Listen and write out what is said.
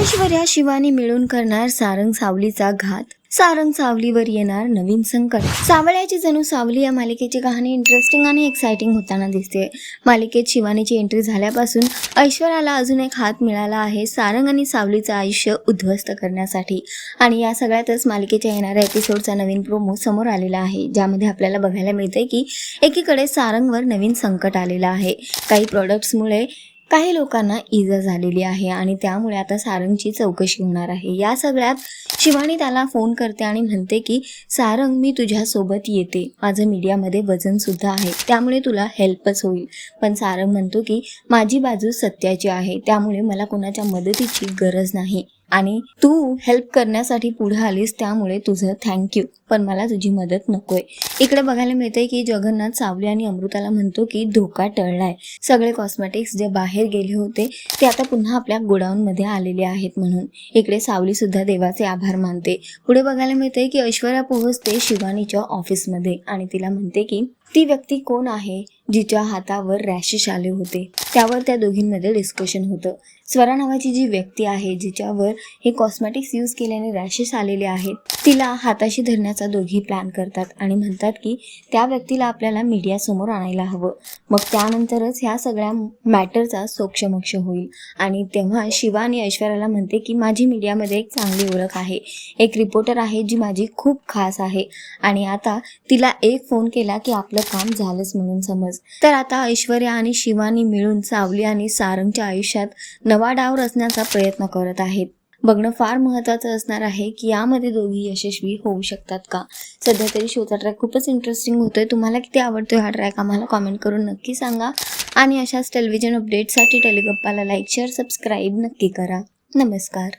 ऐश्वर्या शिवानी मिळून करणार सारंग सावलीचा घात. सारंग सावलीवर येणार नवीन संकट. सावळ्याची जणू सावली या मालिकेची कहाणी इंटरेस्टिंग आणि एक्सायटिंग होताना दिसते. मालिकेत शिवानीची एंट्री झाल्यापासून ऐश्वर्याला अजून एक हात मिळाला आहे सारंग आणि सावलीचं आयुष्य उद्ध्वस्त करण्यासाठी. आणि या सगळ्यातच मालिकेच्या येणाऱ्या एपिसोडचा नवीन प्रोमो समोर आलेला आहे ज्यामध्ये आपल्याला बघायला मिळतंय की एकीकडे सारंगवर नवीन संकट आलेलं आहे. काही प्रॉडक्ट्समुळे काही लोकांना इजा झालेली आहे आणि त्यामुळे आता सारंगची चौकशी होणार आहे. या सगळ्यात शिवानी त्याला फोन करते आणि म्हणते की सारंग मी तुझ्यासोबत येते. माझं मीडियामध्ये वजनसुद्धा आहे. त्यामुळे तुला हेल्पच होईल. पण सारंग म्हणतो की माझी बाजू सत्याची आहे. त्यामुळे मला कोणाच्या मदतीची गरज नाही. आणि तू हेल्प करण्यासाठी पुढे आलीस त्यामुळे तुझं थँक्यू पण मला तुझी मदत नकोय. इकडे बघायला मिळतंय की जगन्नाथ सावली आणि अमृताला म्हणतो की धोका टळलाय. सगळे कॉस्मेटिक्स जे बाहेर गेले होते ते आता पुन्हा आपल्या गोडाऊनमध्ये आलेले आहेत म्हणून. इकडे सावली सुद्धा देवाचे आभार मानते. पुढे बघायला मिळते की ऐश्वर्या पोहोचते शिवानीच्या ऑफिसमध्ये आणि तिला म्हणते की ती व्यक्ती कोण आहे जिच्या हातावर रॅशेस आले होते? त्यावर त्या दोघींमध्ये डिस्कशन होतं. स्वरा नावाची जी व्यक्ती आहे जिच्यावर हे कॉस्मेटिक्स यूज केल्याने रॅशेस आलेले आहेत तिला हाताशी धरण्याचा दोघी प्लॅन करतात आणि म्हणतात की त्या व्यक्तीला आपल्याला मीडियासमोर आणायला हवं. मग त्यानंतरच ह्या सगळ्या मॅटरचा सोक्षमोक्ष होईल. आणि तेव्हा शिवा आणि ऐश्वर्याला म्हणते की माझी मीडियामध्ये एक चांगली ओळख आहे. एक रिपोर्टर आहे जी माझी खूप खास आहे. आणि आता तिला एक फोन केला की आपलं काम झालंच म्हणून समज. तर आता ऐश्वर्या आणि शिवानी मिळून सावली आणि सारंगच्या आयुष्यात नवा डाव रचण्याचा प्रयत्न करत आहेत. बघणं फार महत्त्वाचं असणार आहे की यामध्ये दोघी यशस्वी होऊ शकतात का? सध्या तरी शोचा ट्रॅक खूपच इंटरेस्टिंग होतोय. तुम्हाला किती आवडतोय हा ट्रॅक आम्हाला कॉमेंट करून नक्की सांगा. आणि अशाच टेलिव्हिजन अपडेटसाठी टेलिगप्पाला लाईक शेअर सबस्क्राईब नक्की करा. नमस्कार.